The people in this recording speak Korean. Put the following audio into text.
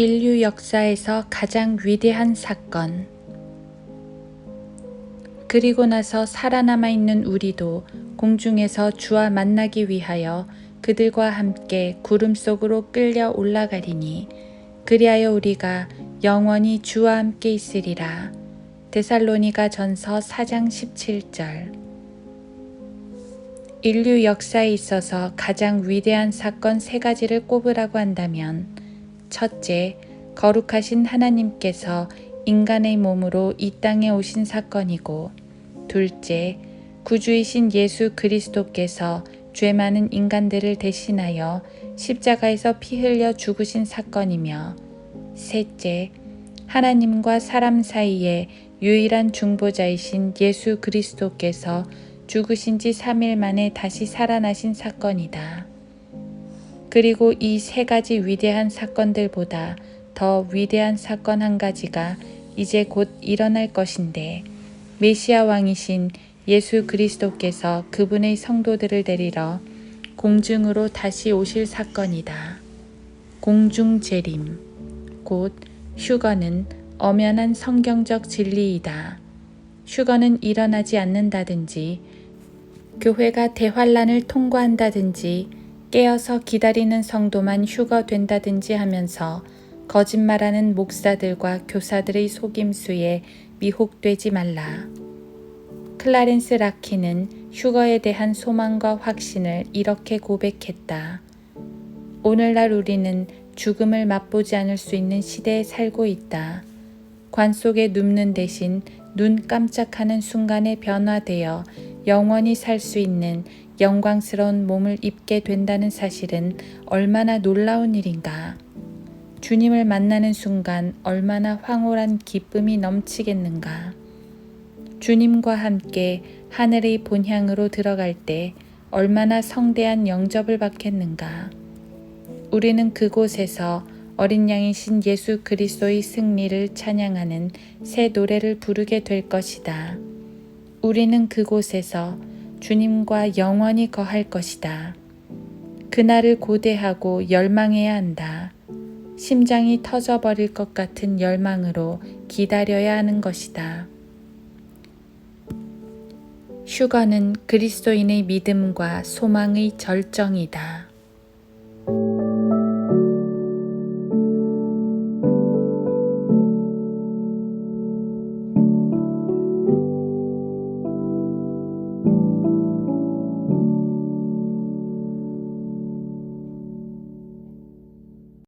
인류 역사에서 가장 위대한 사건. 그리고 나서 살아남아 있는 우리도 공중에서 주와 만나기 위하여 그들과 함께 구름 속으로 끌려 올라가리니 그리하여 우리가 영원히 주와 함께 있으리라. 데살로니가 전서 4장 17절. 인류 역사에 있어서 가장 위대한 사건 세 가지를 꼽으라고 한다면 첫째, 거룩하신 하나님께서 인간의 몸으로 이 땅에 오신 사건이고, 둘째, 구주이신 예수 그리스도께서 죄 많은 인간들을 대신하여 십자가에서 피 흘려 죽으신 사건이며, 셋째, 하나님과 사람 사이에 유일한 중보자이신 예수 그리스도께서 죽으신 지 3일 만에 다시 살아나신 사건이다. 그리고 이 세 가지 위대한 사건들보다 더 위대한 사건 한 가지가 이제 곧 일어날 것인데 메시아 왕이신 예수 그리스도께서 그분의 성도들을 데리러 공중으로 다시 오실 사건이다. 공중 재림 곧 휴거는 엄연한 성경적 진리이다. 휴거는 일어나지 않는다든지 교회가 대환란을 통과한다든지 깨어서 기다리는 성도만 휴거된다든지 하면서 거짓말하는 목사들과 교사들의 속임수에 미혹되지 말라. 클라렌스 라키는 휴거에 대한 소망과 확신을 이렇게 고백했다. 오늘날 우리는 죽음을 맛보지 않을 수 있는 시대에 살고 있다. 관 속에 눕는 대신 눈 깜짝하는 순간에 변화되어 영원히 살 수 있는 영광스러운 몸을 입게 된다는 사실은 얼마나 놀라운 일인가. 주님을 만나는 순간 얼마나 황홀한 기쁨이 넘치겠는가. 주님과 함께 하늘의 본향으로 들어갈 때 얼마나 성대한 영접을 받겠는가. 우리는 그곳에서 어린 양이신 예수 그리스도의 승리를 찬양하는 새 노래를 부르게 될 것이다. 우리는 그곳에서 주님과 영원히 거할 것이다. 그날을 고대하고 열망해야 한다. 심장이 터져버릴 것 같은 열망으로 기다려야 하는 것이다. 휴거는 그리스도인의 믿음과 소망의 절정이다.